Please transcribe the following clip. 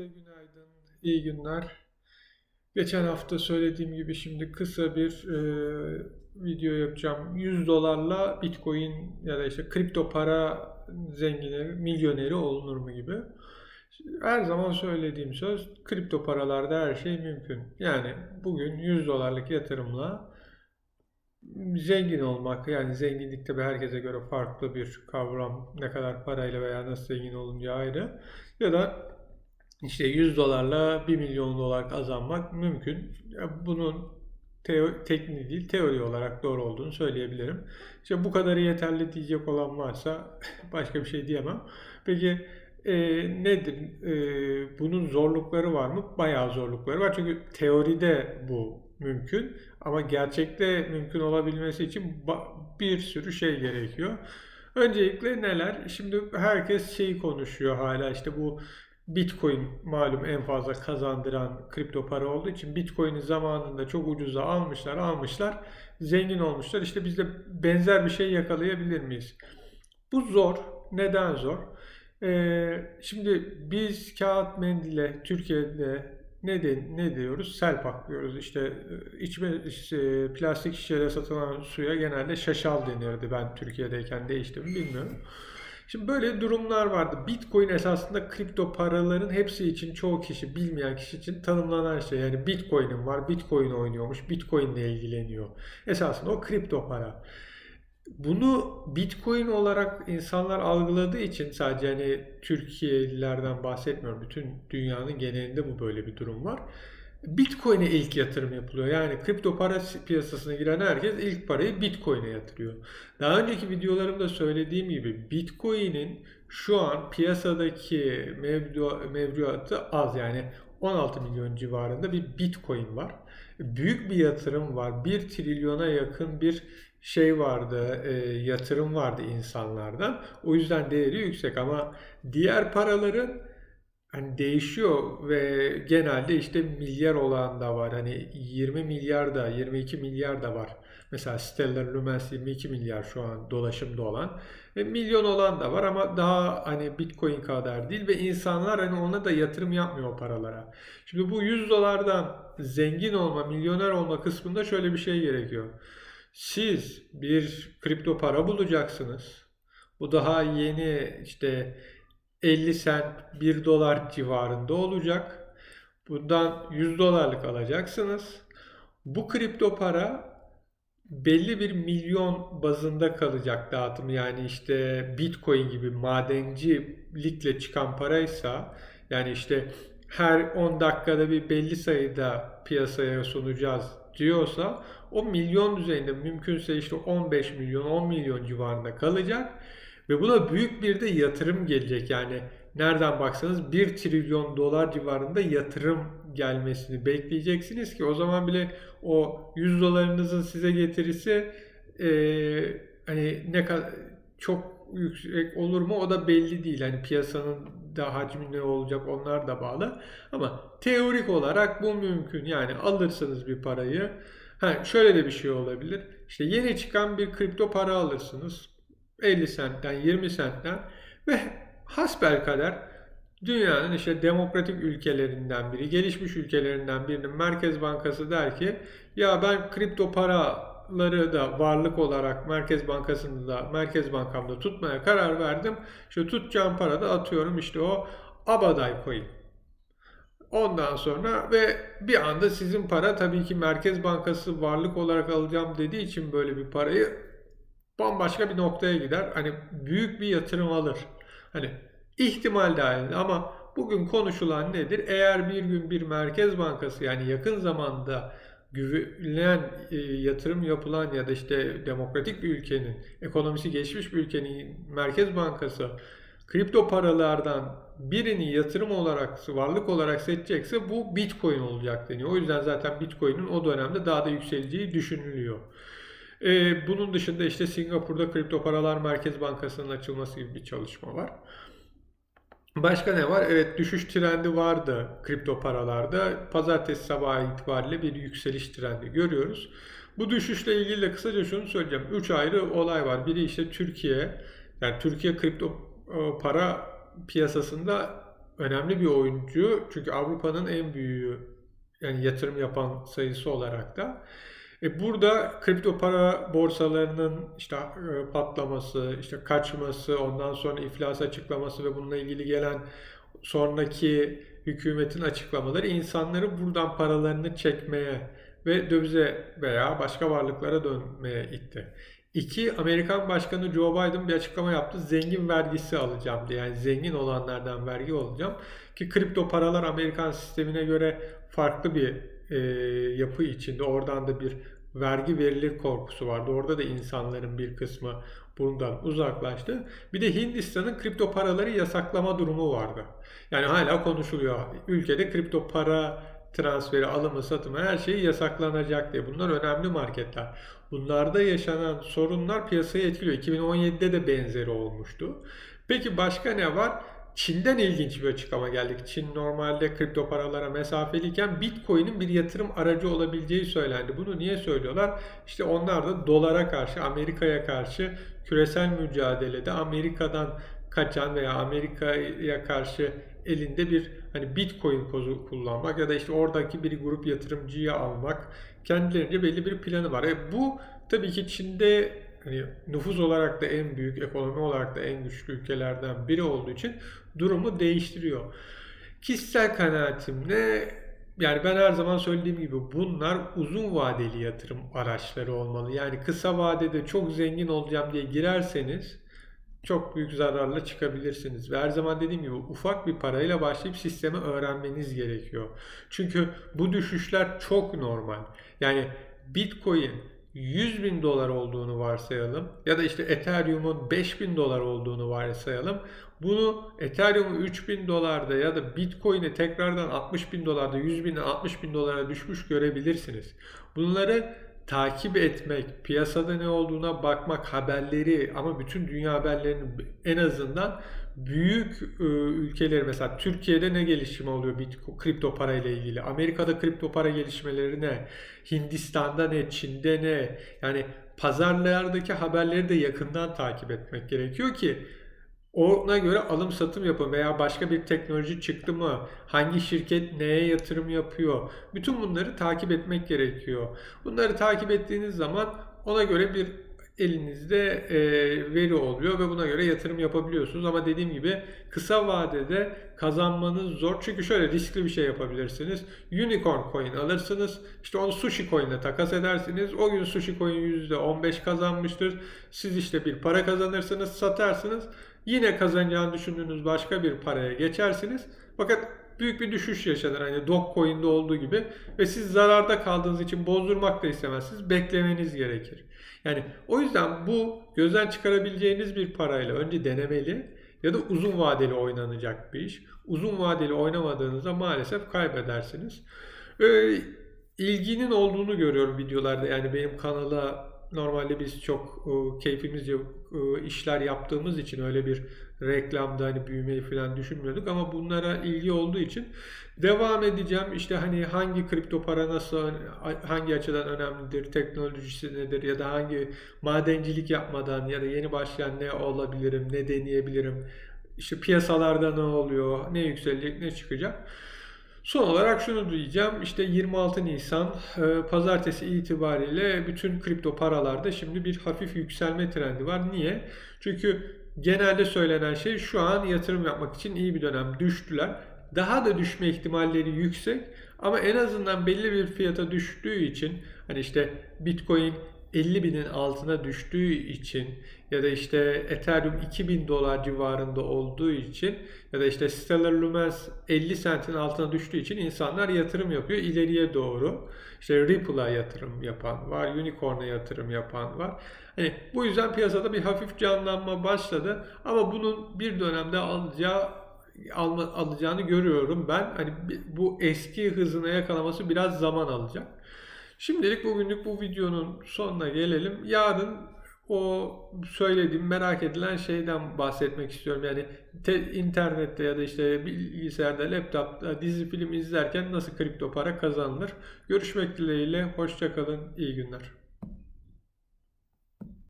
Herkese günaydın, iyi günler. Geçen hafta söylediğim gibi şimdi kısa bir e, video yapacağım. 100 dolarla Bitcoin ya da işte kripto para zenginleri, milyoneri olunur mu gibi. Her zaman söylediğim söz, kripto paralarda her şey mümkün. Yani bugün 100 dolarlık yatırımla zengin olmak, yani zenginlik tabii herkese göre farklı bir kavram. Ne kadar parayla veya nasıl zengin olunca ayrı. Ya da işte 100 dolarla 1 milyon dolar kazanmak mümkün. Bunun teo tekniği değil, teori olarak doğru olduğunu söyleyebilirim. İşte bu kadarı yeterli diyecek olan varsa başka bir şey diyemem. Peki e, nedir? E, bunun zorlukları var mı? Bayağı zorlukları var. Çünkü teoride bu mümkün ama gerçekte mümkün olabilmesi için bir sürü şey gerekiyor. Öncelikle neler? Şimdi herkes şeyi konuşuyor hala işte bu Bitcoin malum en fazla kazandıran kripto para olduğu için Bitcoin'i zamanında çok ucuza almışlar, almışlar, zengin olmuşlar. İşte biz de benzer bir şey yakalayabilir miyiz? Bu zor. Neden zor? Ee, şimdi biz kağıt mendile Türkiye'de ne, de, ne diyoruz? Selpak diyoruz. İşte e, içme işte, plastik şişede satılan suya genelde şaşal denirdi. Ben Türkiye'deyken değişti mi bilmiyorum. Şimdi böyle durumlar vardı. Bitcoin esasında kripto paraların hepsi için çoğu kişi bilmeyen kişi için tanımlanan şey. Yani Bitcoin'in var, Bitcoin oynuyormuş, Bitcoin ile ilgileniyor. Esasında o kripto para. Bunu Bitcoin olarak insanlar algıladığı için sadece hani Türkiye'lilerden bahsetmiyorum. Bütün dünyanın genelinde bu böyle bir durum var. Bitcoin'e ilk yatırım yapılıyor. Yani kripto para piyasasına giren herkes ilk parayı Bitcoin'e yatırıyor. Daha önceki videolarımda söylediğim gibi Bitcoin'in şu an piyasadaki mevdu, mevduatı az yani 16 milyon civarında bir Bitcoin var. Büyük bir yatırım var. 1 trilyona yakın bir şey vardı, e, yatırım vardı insanlardan. O yüzden değeri yüksek ama diğer paraların hani değişiyor ve genelde işte milyar olan da var. Hani 20 milyar da 22 milyar da var. Mesela Stellar Lumens 22 milyar şu an dolaşımda olan. E, milyon olan da var ama daha hani Bitcoin kadar değil ve insanlar hani ona da yatırım yapmıyor o paralara. Şimdi bu 100 dolardan zengin olma, milyoner olma kısmında şöyle bir şey gerekiyor. Siz bir kripto para bulacaksınız. Bu daha yeni işte 50 sent 1 dolar civarında olacak. Bundan 100 dolarlık alacaksınız. Bu kripto para belli bir milyon bazında kalacak dağıtım. Yani işte Bitcoin gibi madencilikle çıkan paraysa yani işte her 10 dakikada bir belli sayıda piyasaya sunacağız diyorsa o milyon düzeyinde mümkünse işte 15 milyon 10 milyon civarında kalacak ve buna büyük bir de yatırım gelecek. Yani nereden baksanız 1 trilyon dolar civarında yatırım gelmesini bekleyeceksiniz ki o zaman bile o 100 dolarınızın size getirisi e, hani ne kadar çok yüksek olur mu o da belli değil. Hani piyasanın da hacmi ne olacak onlar da bağlı. Ama teorik olarak bu mümkün. Yani alırsınız bir parayı. Ha, şöyle de bir şey olabilir. İşte yeni çıkan bir kripto para alırsınız. 50 sentten 20 sentten ve hasbel kadar dünyanın işte demokratik ülkelerinden biri, gelişmiş ülkelerinden birinin Merkez Bankası der ki ya ben kripto paraları da varlık olarak Merkez Bankası'nda da Merkez Bankamda tutmaya karar verdim. Şu tutacağım para da atıyorum işte o Abaday coin. Ondan sonra ve bir anda sizin para tabii ki Merkez Bankası varlık olarak alacağım dediği için böyle bir parayı bambaşka bir noktaya gider. Hani büyük bir yatırım alır. Hani ihtimal dahilinde ama bugün konuşulan nedir? Eğer bir gün bir merkez bankası yani yakın zamanda güvenilen e, yatırım yapılan ya da işte demokratik bir ülkenin, ekonomisi geçmiş bir ülkenin merkez bankası kripto paralardan birini yatırım olarak, varlık olarak seçecekse bu Bitcoin olacak deniyor. O yüzden zaten Bitcoin'in o dönemde daha da yükseleceği düşünülüyor. Ee, bunun dışında işte Singapur'da kripto paralar merkez bankasının açılması gibi bir çalışma var. Başka ne var? Evet düşüş trendi vardı kripto paralarda. Pazartesi sabahı itibariyle bir yükseliş trendi görüyoruz. Bu düşüşle ilgili de kısaca şunu söyleyeceğim. 3 ayrı olay var. Biri işte Türkiye. Yani Türkiye kripto e, para piyasasında önemli bir oyuncu. Çünkü Avrupa'nın en büyüğü yani yatırım yapan sayısı olarak da. E burada kripto para borsalarının işte e, patlaması, işte kaçması, ondan sonra iflas açıklaması ve bununla ilgili gelen sonraki hükümetin açıklamaları insanları buradan paralarını çekmeye ve dövize veya başka varlıklara dönmeye itti. İki, Amerikan Başkanı Joe Biden bir açıklama yaptı. Zengin vergisi alacağım diye. Yani zengin olanlardan vergi alacağım. Ki kripto paralar Amerikan sistemine göre farklı bir e, yapı içinde. Oradan da bir vergi verilir korkusu vardı. Orada da insanların bir kısmı bundan uzaklaştı. Bir de Hindistan'ın kripto paraları yasaklama durumu vardı. Yani hala konuşuluyor. Ülkede kripto para transferi, alımı, satımı her şeyi yasaklanacak diye. Bunlar önemli marketler. Bunlarda yaşanan sorunlar piyasayı etkiliyor. 2017'de de benzeri olmuştu. Peki başka ne var? Çin'den ilginç bir açıklama geldik. Çin normalde kripto paralara mesafeliyken Bitcoin'in bir yatırım aracı olabileceği söylendi. Bunu niye söylüyorlar? İşte onlar da dolara karşı, Amerika'ya karşı küresel mücadelede Amerika'dan kaçan veya Amerika'ya karşı elinde bir hani Bitcoin kozu kullanmak ya da işte oradaki bir grup yatırımcıyı almak kendilerince belli bir planı var. E bu tabii ki Çin'de hani nüfus olarak da en büyük, ekonomi olarak da en güçlü ülkelerden biri olduğu için durumu değiştiriyor. Kişisel kanaatimle yani ben her zaman söylediğim gibi bunlar uzun vadeli yatırım araçları olmalı. Yani kısa vadede çok zengin olacağım diye girerseniz çok büyük zararla çıkabilirsiniz. Ve her zaman dediğim gibi ufak bir parayla başlayıp sistemi öğrenmeniz gerekiyor. Çünkü bu düşüşler çok normal. Yani Bitcoin 100 bin dolar olduğunu varsayalım ya da işte Ethereum'un 5 bin dolar olduğunu varsayalım. Bunu Ethereum'u 3 bin dolarda ya da Bitcoin'i tekrardan 60 bin dolarda 100 binden 60 bin dolara düşmüş görebilirsiniz. Bunları takip etmek, piyasada ne olduğuna bakmak, haberleri ama bütün dünya haberlerinin en azından büyük e, ülkeleri mesela Türkiye'de ne gelişme oluyor Bitcoin, kripto para ile ilgili? Amerika'da kripto para gelişmeleri ne? Hindistan'da ne? Çin'de ne? Yani pazarlardaki haberleri de yakından takip etmek gerekiyor ki ona göre alım satım yapın veya başka bir teknoloji çıktı mı? Hangi şirket neye yatırım yapıyor? Bütün bunları takip etmek gerekiyor. Bunları takip ettiğiniz zaman ona göre bir elinizde e, veri oluyor ve buna göre yatırım yapabiliyorsunuz. Ama dediğim gibi kısa vadede kazanmanız zor. Çünkü şöyle riskli bir şey yapabilirsiniz. Unicorn coin alırsınız. İşte onu sushi coin ile takas edersiniz. O gün sushi coin %15 kazanmıştır. Siz işte bir para kazanırsınız, satarsınız. Yine kazanacağını düşündüğünüz başka bir paraya geçersiniz. Fakat büyük bir düşüş yaşanır hani Dogecoin'de olduğu gibi ve siz zararda kaldığınız için bozdurmak da istemezsiniz. Beklemeniz gerekir. Yani o yüzden bu gözden çıkarabileceğiniz bir parayla önce denemeli ya da uzun vadeli oynanacak bir iş. Uzun vadeli oynamadığınızda maalesef kaybedersiniz. Ee, ilginin olduğunu görüyorum videolarda. Yani benim kanala normalde biz çok e, keyfimizce e, işler yaptığımız için öyle bir reklamda hani büyümeyi falan düşünmüyorduk ama bunlara ilgi olduğu için devam edeceğim. İşte hani hangi kripto para nasıl hangi açıdan önemlidir, teknolojisi nedir ya da hangi madencilik yapmadan ya da yeni başlayan ne olabilirim, ne deneyebilirim. İşte piyasalarda ne oluyor, ne yükselecek, ne çıkacak. Son olarak şunu diyeceğim. İşte 26 Nisan e, pazartesi itibariyle bütün kripto paralarda şimdi bir hafif yükselme trendi var. Niye? Çünkü genelde söylenen şey şu an yatırım yapmak için iyi bir dönem. Düştüler. Daha da düşme ihtimalleri yüksek ama en azından belli bir fiyata düştüğü için hani işte Bitcoin 50 binin altına düştüğü için ya da işte Ethereum 2000 dolar civarında olduğu için ya da işte Stellar Lumens 50 sentin altına düştüğü için insanlar yatırım yapıyor ileriye doğru. İşte Ripple'a yatırım yapan var, Unicorn'a yatırım yapan var. Hani bu yüzden piyasada bir hafif canlanma başladı ama bunun bir dönemde alacağı alma, alacağını görüyorum ben. Hani bu eski hızına yakalaması biraz zaman alacak. Şimdilik bugünlük bu videonun sonuna gelelim. Yarın o söylediğim merak edilen şeyden bahsetmek istiyorum. Yani te, internette ya da işte bilgisayarda, laptopta dizi film izlerken nasıl kripto para kazanılır? Görüşmek dileğiyle. Hoşçakalın. İyi günler.